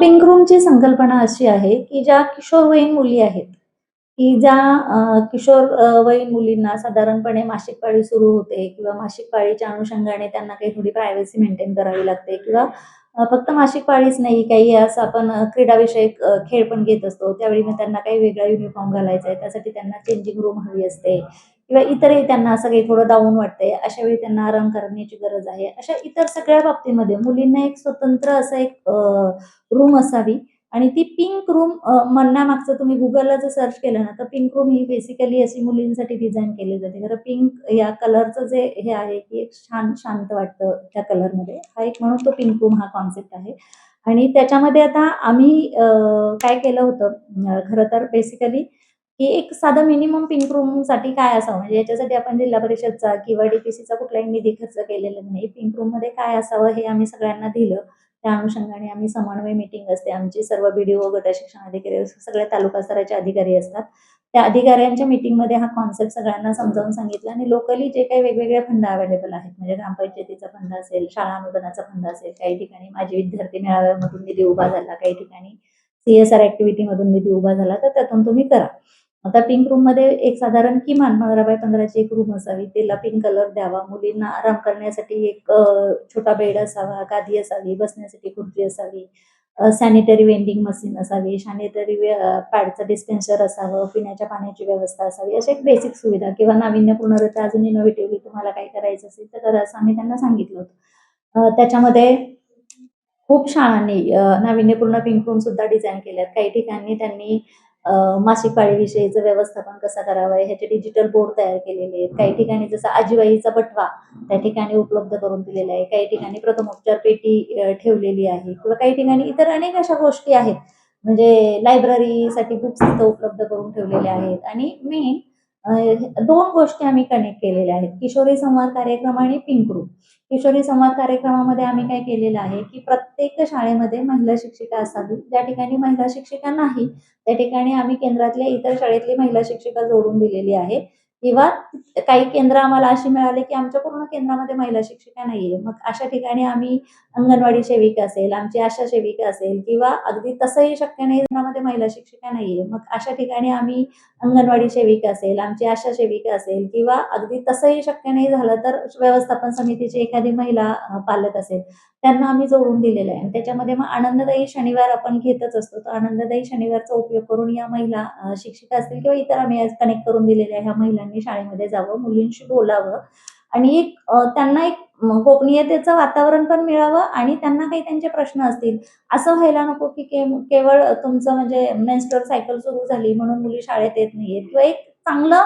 Pink रूमची संकल्पना अशी आहे, की ज्या किशोरवयीन मुली आहेत, की ज्या किशोरवयीन मुलींना साधारणपणे मासिक पाळी सुरू होते किंवा मासिक पाळीच्या अनुषंगाने त्यांना काही थोडी प्रायव्हसी मेंटेन करावी लागते किंवा फक्त मासिक पाळीच नाही, काही असं आपण क्रीडाविषयक खेळ पण घेत असतो. त्यावेळी मग त्यांना काही वेगळा युनिफॉर्म घालायचा आहे, त्यासाठी त्यांना चेंजिंग रूम हवी असते किंवा इतरही त्यांना असं काही थोडं डाऊन वाटतंय, अशा वेळी त्यांना आराम करण्याची गरज आहे. अशा इतर सगळ्या बाबतीमध्ये मुलींना एक स्वतंत्र असं एक रूम असावी आणि ती पिंक रूम म्हणण्यामागचं तुम्ही गुगलला जर सर्च केलं ना, तर पिंक रूम ही बेसिकली अशी मुलींसाठी डिझाईन केली जाते. खरं पिंक या कलरचं जे हे आहे, की एक छान शांत वाटतं त्या कलरमध्ये. हा एक म्हणून तो पिंक रूम हा कॉन्सेप्ट आहे आणि त्याच्यामध्ये आता आम्ही काय केलं होतं खरं तर बेसिकली की एक साधं मिनिमम पिंक रूमसाठी काय असावं म्हणजे याच्यासाठी आपण जिल्हा परिषदचा किंवा डीपीसीचा कुठलाही निधी खर्च केलेला नाही. पिंक रूममध्ये काय असावं हे आम्ही सगळ्यांना दिलं. त्या अनुषंगाने आम्ही समन्वय मीटिंग असते आमची सर्व बी-डी-ओ, गट शिक्षण अधिकारी सगळे तालुका स्तराचे अधिकारी असतात. त्या अधिकाऱ्यांच्या मिटिंगमध्ये हा कॉन्सेप्ट सगळ्यांना समजावून सांगितला आणि लोकली जे काही वेगवेगळे फंड अवेलेबल आहेत म्हणजे ग्रामपंचायतीचा फंड असेल, शाळा अनुदानाचा फंड असेल, काही ठिकाणी माझी विद्यार्थी मेळाव्यामधून निधी उभा झाला, काही ठिकाणी सीएसआर ऍक्टिव्हिटी मधून निधी उभा झाला, तर त्यातून तुम्ही करा. आता पिंक रूममध्ये एक साधारण किमान 15 बाय 15ची एक रूम असावी. तिला पिंक कलर द्यावा. मुलींना आराम करण्यासाठी एक छोटा बेड असावा, गादी असावी, बसण्यासाठी खुर्ची असावी, सॅनिटरी वेंडिंग मशीन असावी, सॅनिटरी पॅडचं डिस्पेन्सर असावं, पिण्याच्या पाण्याची व्यवस्था असावी. अशा एक बेसिक सुविधा किंवा नाविन्यपूर्णरित्या अजून इनोव्हेटिव्हली तुम्हाला काही करायचं असेल तर करा, असं आम्ही त्यांना सांगितलं होतं. त्याच्यामध्ये खूप शाळांनी नाविन्यपूर्ण पिंक रूम सुद्धा डिझाईन केल्यात. काही ठिकाणी त्यांनी मासिक पाळीविषयीचं व्यवस्थापन कसं करावं ह्याचे डिजिटल बोर्ड तयार केलेले आहेत. काही ठिकाणी जसं आजीबाईचा बटवा त्या ठिकाणी उपलब्ध करून दिलेला आहे. काही ठिकाणी प्रथमोपचार पेटी ठेवलेली आहे किंवा काही ठिकाणी इतर अनेक अशा गोष्टी आहेत. म्हणजे लायब्ररीसाठी बुक्स तिथं उपलब्ध करून ठेवलेल्या आहेत आणि मेन दोन गोष्टी आम्ही कनेक्ट केलेल्या आहेत. किशोरी संवाद कार्यक्रम आणि पिंकरू किशोरी संवाद कार्यक्रमामध्ये आम्ही काय केलेलं आहे, की प्रत्येक शाळेमध्ये महिला शिक्षिका असावी. ज्या ठिकाणी महिला शिक्षिका नाही, त्या ठिकाणी आम्ही केंद्रातल्या इतर शाळेतली महिला शिक्षिका जोडून दिलेली आहे किंवा काही केंद्र आम्हाला अशी मिळाली, की आमच्या पूर्ण केंद्रामध्ये महिला शिक्षिका नाहीये. मग अशा ठिकाणी आम्ही अंगणवाडी सेविका असेल, आमची आशा सेविका असेल किंवा अगदी तसंही शक्य नाही केंद्रामध्ये महिला शिक्षिका नाहीये. मग अशा ठिकाणी आम्ही अंगणवाडी सेविका असेल, आमची आशा सेविका असेल किंवा अगदी तसंही शक्य नाही झालं तर व्यवस्थापन समितीची एखादी महिला पालक असेल, त्यांना आम्ही जोडून दिलेलं आहे आणि त्याच्यामध्ये मग आनंददायी शनिवार आपण घेतच असतो. तर आनंददायी शनिवारचा उपयोग करून या महिला शिक्षिका असतील किंवा इतर आम्ही आज कनेक्ट करून दिलेल्या ह्या महिलांनी शाळेमध्ये जावं, मुलींशी बोलावं आणि एक त्यांना एक गोपनीयतेचं वातावरण पण मिळावं आणि त्यांना काही त्यांचे प्रश्न असतील. असं व्हायला नको, की केवळ तुमचं म्हणजे मेन्स्टर सायकल सुरू झाली म्हणून मुली शाळेत येत नाहीयेत किंवा एक चांगलं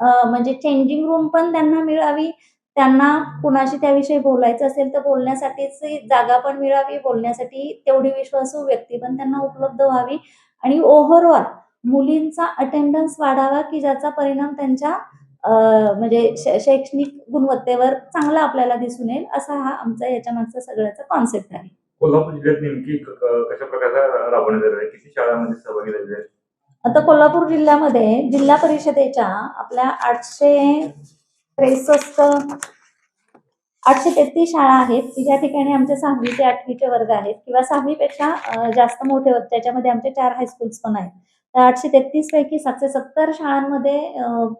म्हणजे चेंजिंग रूम पण त्यांना मिळावी. त्यांना कुणाशी त्याविषयी बोलायचं असेल तर बोलण्यासाठीची जागा पण मिळावी. बोलण्यासाठी तेवढी विश्वासू व्यक्ती पण त्यांना उपलब्ध व्हावी आणि ओव्हरऑल मुलींचा अटेंडन्स वाढावा, की ज्याचा परिणाम त्यांच्या म्हणजे शैक्षणिक गुणवत्तेवर चांगला आपल्याला दिसून येईल. असा हा आमचा याच्यामागचा सगळ्याचा कॉन्सेप्ट आहे. कोल्हापूर जिल्ह्यात नेमकी कशा प्रकारचा राबवण्यात येणार आहे? किती शाळांमध्ये सहभागी झालेले आहेत? आता कोल्हापूर जिल्ह्यामध्ये जिल्हा परिषदेच्या आपल्या 863 833 शाळा आहेत, की ज्या ठिकाणी आमचे 6वी ते 8वी चे वर्ग आहेत किंवा 6वी पेक्षा अ, जास्त मोठे त्याच्यामध्ये आमचे 4 हायस्कूल्स पण आहेत. तर 833 पैकी 770 शाळांमध्ये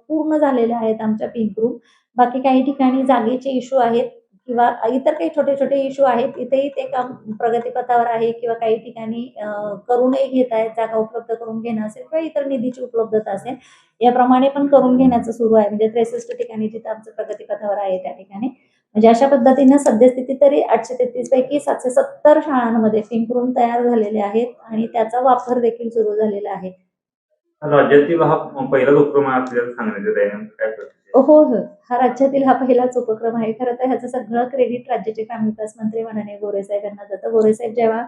पूर्ण झालेल्या आहेत आमच्या पिंक रूम. बाकी काही ठिकाणी जागेचे इश्यू आहेत किंवा इतर काही छोटे-छोटे इश्यू आहेत. इथेही ते काम प्रगतीपथावर आहे किंवा काही ठिकाणी करूनही घेत आहेत. जागा उपलब्ध करून घेणं असेल किंवा इतर निधीची उपलब्धता असेल, याप्रमाणे पण करून घेण्याचं सुरू आहे. म्हणजे 63 ठिकाणी जिथं आमचं प्रगतीपथावर आहे त्या ठिकाणी. म्हणजे अशा पद्धतीनं सद्यस्थिती तरी 833 पैकी 770 शाळांमध्ये पिंक रूम तयार झालेले आहेत आणि त्याचा वापर देखील सुरू झालेला आहे. राज्यातील हा पहिलाच उपक्रम आहे आपल्याला सांगण्यात येत आहे. काय हो, हो. हा राज्यातील हा पहिलाच उपक्रम आहे. खरं तर ह्याचं सगळं क्रेडिट राज्याचे ग्रामविकास मंत्री माननीय गोरेसाहेब यांना जातं. गोरेसाहेब जेव्हा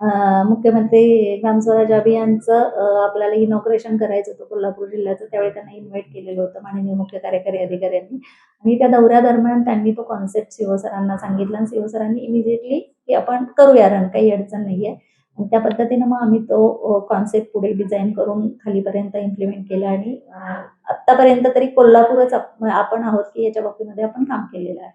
मुख्यमंत्री मुख्यमंत्री ग्रामस्वराज अभियानचं अ, आपल्याला इनॉग्रेशन करायचं होतं कोल्हापूर जिल्ह्याचं, त्यावेळी त्यांना इन्व्हाईट केलेलं होतं माननीय मुख्य कार्यकारी अधिकाऱ्यांनी आणि त्या दौऱ्यादरम्यान त्यांनी तो कॉन्सेप्ट सी.ओ. सरांना सांगितला आणि सी.ओ. सरांनी इमिजिएटली की आपण करूया रन, काही अडचण नाहीये. आणि त्या पद्धतीनं मग आम्ही तो कॉन्सेप्ट पुढे डिझाईन करून खालीपर्यंत इम्प्लिमेंट केला आणि आतापर्यंत तरी कोल्हापूरच आपण आहोत, की याच्या बाबतीमध्ये आपण काम केलेलं आहे.